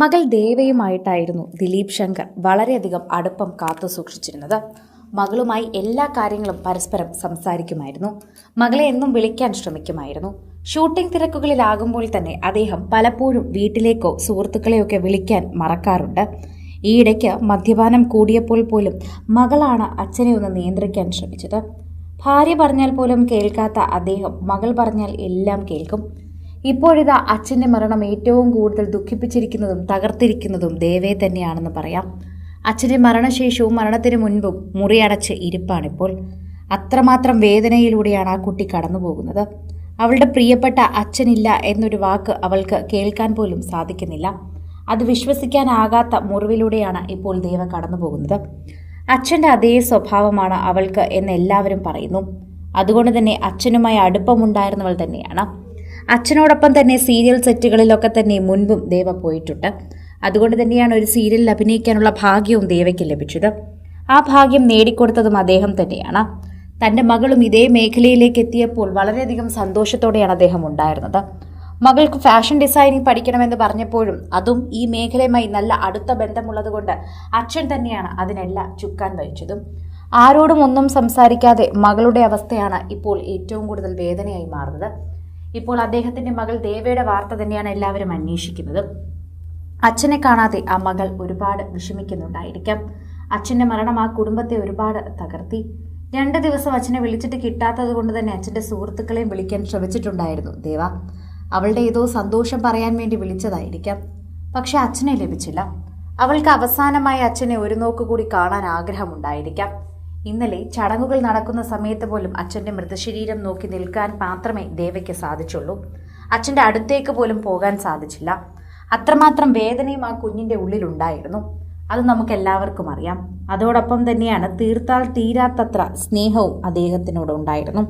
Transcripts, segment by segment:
മകൾ ദേവയുമായിട്ടായിരുന്നു ദിലീപ് ശങ്കർ വളരെയധികം അടുപ്പം കാത്തു സൂക്ഷിച്ചിരുന്നത്. മകളുമായി എല്ലാ കാര്യങ്ങളും പരസ്പരം സംസാരിക്കുമായിരുന്നു. മകളെ എന്നും വിളിക്കാൻ ശ്രമിക്കുമായിരുന്നു. ഷൂട്ടിംഗ് തിരക്കുകളിലാകുമ്പോൾ തന്നെ അദ്ദേഹം പലപ്പോഴും വീട്ടിലേക്കോ സുഹൃത്തുക്കളെയൊക്കെ വിളിക്കാൻ മറക്കാറുണ്ട്. ഈയിടയ്ക്ക് മദ്യപാനം കൂടിയപ്പോൾ പോലും മകളാണ് അച്ഛനെ ഒന്ന് നിയന്ത്രിക്കാൻ ശ്രമിച്ചത്. ഭാര്യ പറഞ്ഞാൽ പോലും കേൾക്കാത്ത അദ്ദേഹം മകൾ പറഞ്ഞാൽ എല്ലാം കേൾക്കും. ഇപ്പോഴിതാ അച്ഛന്റെ മരണം ഏറ്റവും കൂടുതൽ ദുഃഖിപ്പിച്ചിരിക്കുന്നതും തകർത്തിരിക്കുന്നതും ദേവയെ തന്നെയാണെന്ന് പറയാം. അച്ഛന്റെ മരണശേഷവും മരണത്തിന് മുൻപും മുറിയടച്ച് ഇരിപ്പാണിപ്പോൾ. അത്രമാത്രം വേദനയിലൂടെയാണ് ആ കുട്ടി കടന്നു പോകുന്നത് അവളുടെ പ്രിയപ്പെട്ട അച്ഛനില്ല എന്നൊരു വാക്ക് അവൾക്ക് കേൾക്കാൻ പോലും സാധിക്കുന്നില്ല. അത് വിശ്വസിക്കാനാകാത്ത മുറിവിലൂടെയാണ് ഇപ്പോൾ ദേവ കടന്നു പോകുന്നത് അച്ഛന്റെ അതേ സ്വഭാവമാണ് അവൾക്ക് എന്ന് എല്ലാവരും പറയുന്നു. അതുകൊണ്ട് തന്നെ അച്ഛനുമായി അടുപ്പമുണ്ടായിരുന്നവൾ തന്നെയാണ്. അച്ഛനോടൊപ്പം തന്നെ സീരിയൽ സെറ്റുകളിലൊക്കെ തന്നെ മുൻപും ദേവ പോയിട്ടുണ്ട്. അതുകൊണ്ട് തന്നെയാണ് ഒരു സീരിയലിൽ അഭിനയിക്കാനുള്ള ഭാഗ്യവും ദേവയ്ക്ക് ലഭിച്ചത്. ആ ഭാഗ്യം നേടിക്കൊടുത്തതും അദ്ദേഹം തന്നെയാണ്. തന്റെ മകളും ഇതേ മേഖലയിലേക്ക് എത്തിയപ്പോൾ വളരെയധികം സന്തോഷത്തോടെയാണ് അദ്ദേഹം ഉണ്ടായിരുന്നത്. മകൾക്ക് ഫാഷൻ ഡിസൈനിങ് പഠിക്കണമെന്ന് പറഞ്ഞപ്പോഴും അതും ഈ മേഖലയുമായി നല്ല അടുത്ത ബന്ധമുള്ളതുകൊണ്ട് അച്ഛൻ തന്നെയാണ് അതിനെല്ലാം ചുക്കാൻ വഹിച്ചതും. ആരോടും ഒന്നും സംസാരിക്കാതെ മകളുടെ അവസ്ഥയാണ് ഇപ്പോൾ ഏറ്റവും കൂടുതൽ വേദനയായി മാറുന്നത്. ഇപ്പോൾ അദ്ദേഹത്തിന്റെ മകൾ ദേവയുടെ വാർത്ത തന്നെയാണ് എല്ലാവരും അന്വേഷിക്കുന്നത്. അച്ഛനെ കാണാതെ ആ മകൾ ഒരുപാട് വിഷമിക്കുന്നുണ്ടായിരിക്കാം. അച്ഛന്റെ മരണം ആ കുടുംബത്തെ ഒരുപാട് തകർത്തി. രണ്ട് ദിവസം അച്ഛനെ വിളിച്ചിട്ട് കിട്ടാത്തത് കൊണ്ട് തന്നെ അച്ഛന്റെ സുഹൃത്തുക്കളെയും വിളിക്കാൻ ശ്രമിച്ചിട്ടുണ്ടായിരുന്നു ദേവ. അവളുടെ ഏതോ സന്തോഷം പറയാൻ വേണ്ടി വിളിച്ചതായിരിക്കാം. പക്ഷെ അച്ഛനെ ലഭിച്ചില്ല. അവൾക്ക് അവസാനമായി അച്ഛനെ ഒരു നോക്ക് കൂടി കാണാൻ ആഗ്രഹമുണ്ടായിരിക്കാം. ഇന്നലെ ചടങ്ങുകൾ നടക്കുന്ന സമയത്ത് പോലും അച്ഛന്റെ മൃതശരീരം നോക്കി നിൽക്കാൻ മാത്രമേ ദേവയ്ക്ക് സാധിച്ചുള്ളൂ. അച്ഛന്റെ അടുത്തേക്ക് പോലും പോകാൻ സാധിച്ചില്ല. അത്രമാത്രം വേദനയും ആ കുഞ്ഞിന്റെ ഉള്ളിലുണ്ടായിരുന്നു. അത് നമുക്ക് എല്ലാവർക്കും അറിയാം. അതോടൊപ്പം തന്നെയാണ് തീർത്താൽ തീരാത്തത്ര സ്നേഹവും അദ്ദേഹത്തിനോട് ഉണ്ടായിരുന്നു.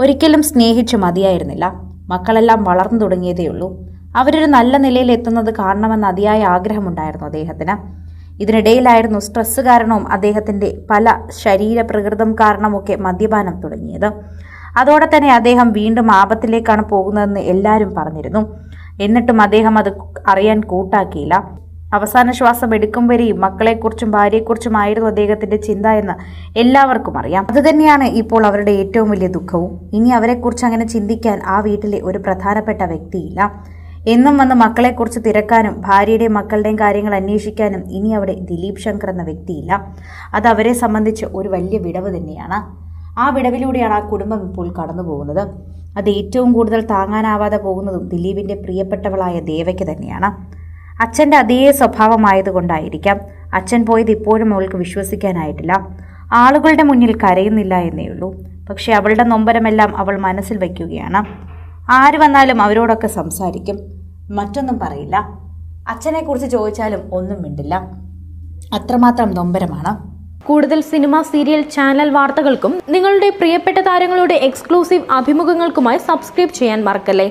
ഒരിക്കലും സ്നേഹിച്ച് മതിയായിരുന്നില്ല. മക്കളെല്ലാം വളർന്നു തുടങ്ങിയതേയുള്ളൂ. അവരൊരു നല്ല നിലയിൽ എത്തുന്നത് കാണണമെന്ന് അതിയായ ആഗ്രഹമുണ്ടായിരുന്നു അദ്ദേഹത്തിന്. ഇതിനിടയിലായിരുന്നു സ്ട്രെസ് കാരണവും അദ്ദേഹത്തിന്റെ പല ശരീരപ്രകൃതം കാരണമൊക്കെ മദ്യപാനം തുടങ്ങിയത്. അതോടെ തന്നെ അദ്ദേഹം വീണ്ടും ആപത്തിലേക്കാണ് പോകുന്നതെന്ന് എല്ലാവരും പറഞ്ഞിരുന്നു. എന്നിട്ടും അദ്ദേഹം അത് അറിയാൻ കൂട്ടാക്കിയില്ല. അവസാന ശ്വാസം എടുക്കും വരെയും മക്കളെക്കുറിച്ചും ഭാര്യയെക്കുറിച്ചുമായിരുന്നു അദ്ദേഹത്തിന്റെ ചിന്ത എന്ന് എല്ലാവർക്കും അറിയാം. അതുതന്നെയാണ് ഇപ്പോൾ അവരുടെ ഏറ്റവും വലിയ ദുഃഖവും. ഇനി അവരെക്കുറിച്ച് അങ്ങനെ ചിന്തിക്കാൻ ആ വീട്ടിലെ ഒരു പ്രധാനപ്പെട്ട വ്യക്തിയില്ല. എന്നും വന്ന് മക്കളെക്കുറിച്ച് തിരക്കാനും ഭാര്യയുടെയും മക്കളുടെയും കാര്യങ്ങൾ അന്വേഷിക്കാനും ഇനി അവിടെ ദിലീപ് ശങ്കർ എന്ന വ്യക്തിയില്ല. അത് അവരെ സംബന്ധിച്ച് ഒരു വലിയ വിടവ് തന്നെയാണ്. ആ വിടവിലൂടെയാണ് ആ കുടുംബം ഇപ്പോൾ കടന്നു പോകുന്നത് അത് ഏറ്റവും കൂടുതൽ താങ്ങാനാവാതെ പോകുന്നതും ദിലീപിന്റെ പ്രിയപ്പെട്ടവളായ ദേവയ്ക്ക് തന്നെയാണ്. അച്ഛന്റെ അതേ സ്വഭാവമായതുകൊണ്ടായിരിക്കാം. അച്ഛൻ പോയത് ഇപ്പോഴും അവൾക്ക് വിശ്വസിക്കാനായിട്ടില്ല. ആളുകളുടെ മുന്നിൽ കരയുന്നില്ല എന്നേ ഉള്ളൂ. പക്ഷേ അവളുടെ നൊമ്പരമെല്ലാം അവൾ മനസ്സിൽ വയ്ക്കുകയാണ്. ആര് വന്നാലും അവരോടൊക്കെ സംസാരിക്കും. മറ്റൊന്നും പറയില്ല. അച്ഛനെക്കുറിച്ച് ചോദിച്ചാലും ഒന്നും മിണ്ടില്ല. അത്രമാത്രം നൊമ്പരമാണ്. കൂടുതൽ സിനിമ സീരിയൽ ചാനൽ വാർത്തകൾക്കും നിങ്ങളുടെ പ്രിയപ്പെട്ട താരങ്ങളുടെ എക്സ്ക്ലൂസീവ് അഭിമുഖങ്ങൾക്കുമായി സബ്സ്ക്രൈബ് ചെയ്യാൻ മറക്കല്ലേ?